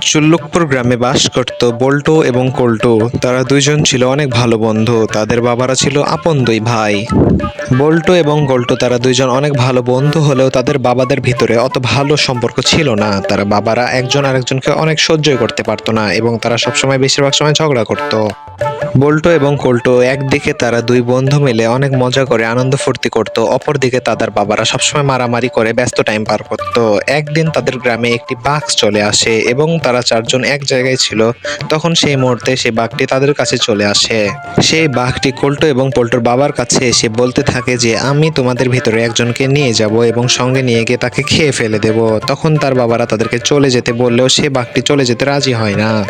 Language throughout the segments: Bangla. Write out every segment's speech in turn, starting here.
চুল্লুকপুর গ্রামে বাস করত বোল্টো এবং কোল্টো। তারা দুইজন ছিল অনেক ভালো বন্ধু। তাদের বাবারা ছিল আপন দুই ভাই। বোল্টো এবং গোল্টো তারা দুইজন অনেক ভালো বন্ধু হলেও তাদের বাবাদের ভিতরে অত ভালো সম্পর্ক ছিল না। তারা বাবারা একজন আরেকজনকে অনেক সহ্যই করতে পারতো না এবং তারা সবসময় বেশিরভাগ সময় ঝগড়া করত। বল্টু এবং কল্টু একদিকে তারা দুই বন্ধু মিলে অনেক মজা করে আনন্দ ফুর্তি করত, অপরদিকে তাদের বাবারা সবসময় মারামারি করে ব্যস্ত টাইম পার করত। একদিন তাদের গ্রামে একটি বাঘ চলে আসে এবং তারা চারজন এক জায়গায় ছিল। তখন সেই মুহূর্তে সেই বাঘটি তাদের কাছে চলে আসে। সেই বাঘটি কোল্টো এবং পল্টুর বাবার কাছে এসে বলতে থাকে যে, আমি তোমাদের ভিতরে একজনকে নিয়ে যাব এবং সঙ্গে নিয়ে গিয়ে তাকে খেয়ে ফেলে দেব। তখন তার বাবারা তাদেরকে চলে যেতে বললেও সে বাঘটি চলে যেতে রাজি হয় না।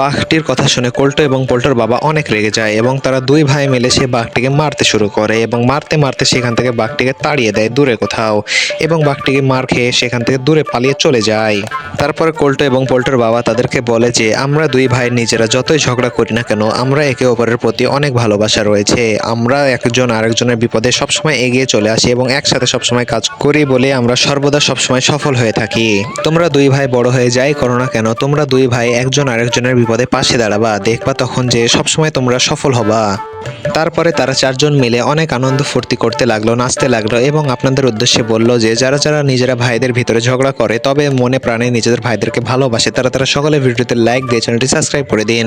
বাঘটির কথা শুনে কল্টো এবং পল্টোর বাবা অনেক রেগে যায় এবং তারা দুই ভাই মিলে সে বাঘটিকে মারতে শুরু করে এবং মারতে মারতে সেখান থেকে বাঘটিকে তাড়িয়ে দেয় দূরে কোথাও এবং বাঘটিকে মার খেয়ে সেখান থেকে দূরে পালিয়ে চলে যায়। তারপরে কল্টো এবং পল্টোর বাবা তাদেরকে বলে যে, আমরা দুই ভাই নিজেরা যতই ঝগড়া করি না কেন, আমরা একে অপরের প্রতি অনেক ভালোবাসা রয়েছে। আমরা একজন আরেকজনের বিপদে সবসময় এগিয়ে চলে আসি এবং একসাথে সবসময় কাজ করি বলে আমরা সর্বদা সবসময় সফল হয়ে থাকি। তোমরা দুই ভাই বড় হয়ে যাই করো না কেন, তোমরা দুই ভাই একজন আরেকজনের বিপদে পাশে দাঁড়াবা, দেখবা তখন যে সবসময় তোমরা সফল হবা। তারপরে তারা চারজন মিলে অনেক আনন্দ ফুর্তি করতে লাগল, নাচতে লাগল এবং আপনাদের উদ্দেশ্যে বলল যে, যারা যারা নিজেরা ভাইদের ভিতরে ঝগড়া করে, তবে মনে প্রাণে নিজেদের ভাইদেরকে ভালোবাসে, তারা তারা সকলে ভিডিওতে লাইক দিয়ে চ্যানেলটি সাবস্ক্রাইব করে দিন।